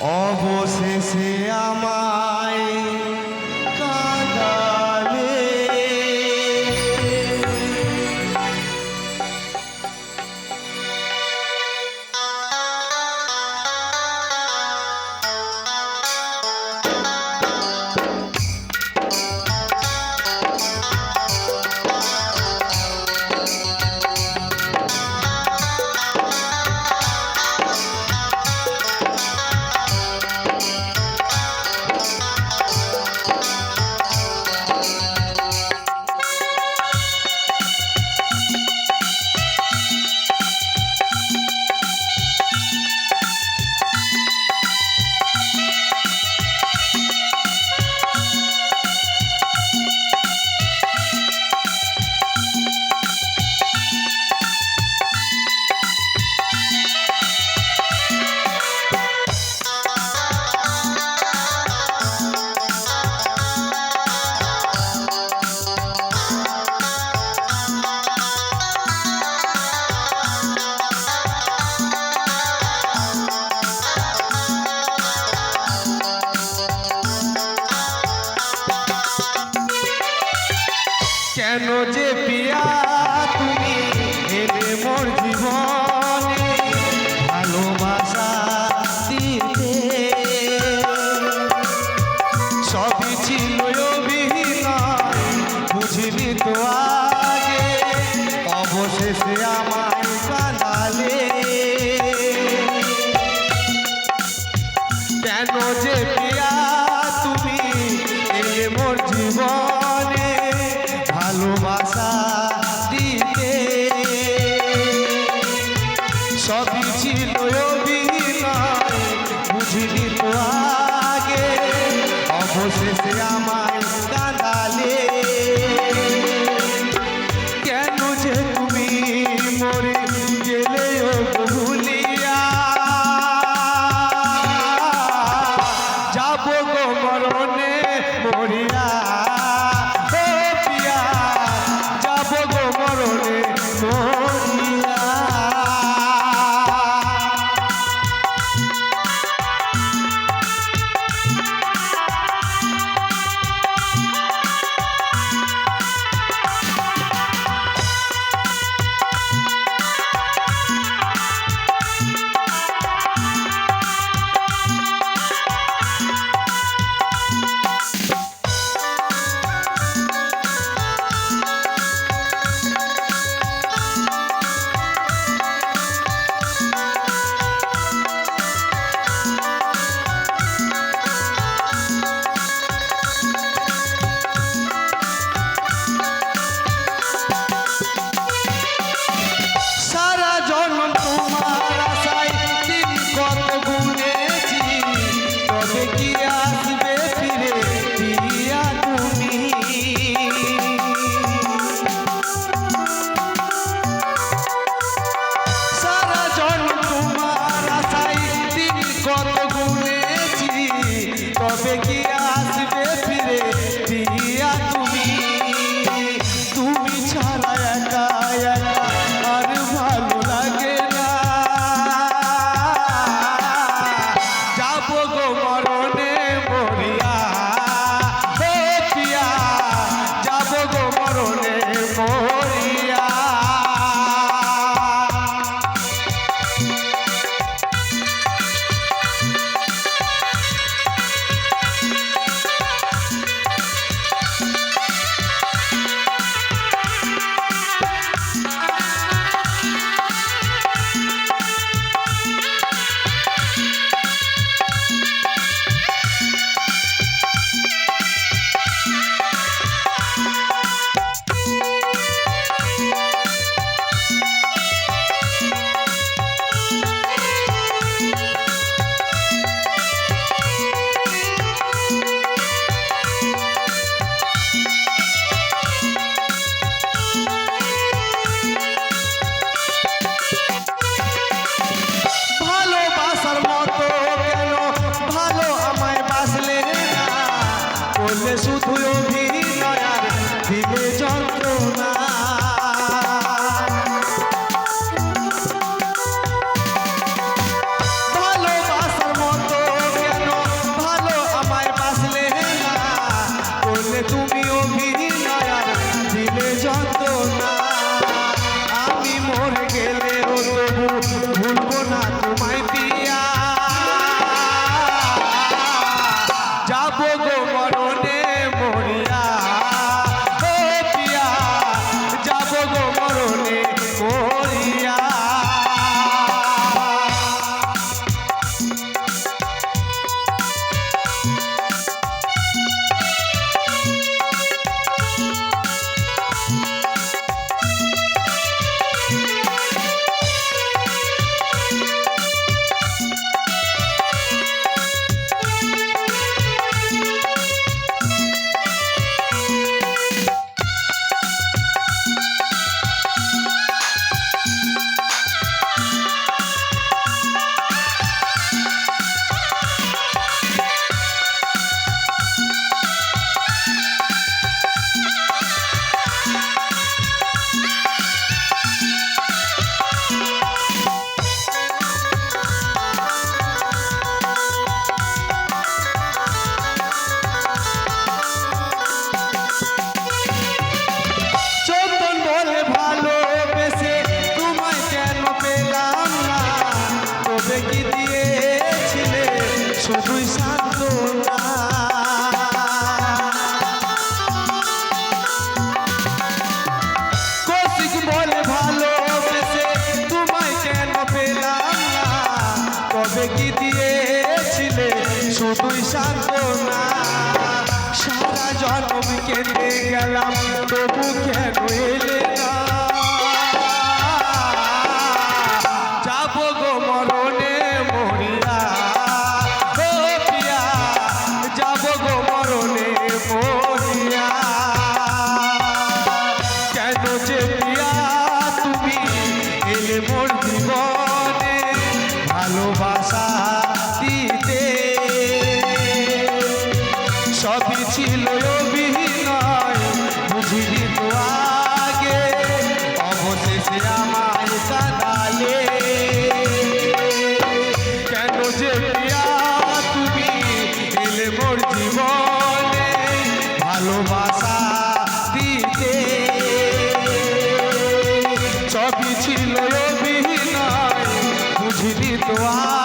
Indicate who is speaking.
Speaker 1: অবশেষে আমায় যে পিয়া তুমি এলে মোর জীবনে ভালোবাসা দিতে। সবই ছিল অভিনয়, বুঝিনি তো আগে, অবশেষে আমায় কাঁদালে কেন যে পিয়া অবশেষে আমায় কাঁদালে seguir. কি দিয়েছিলে শুধুই সান্ত্বনা। সারা জনম কেঁদে গেলাম তবু কেন এলে? छिलो तो आ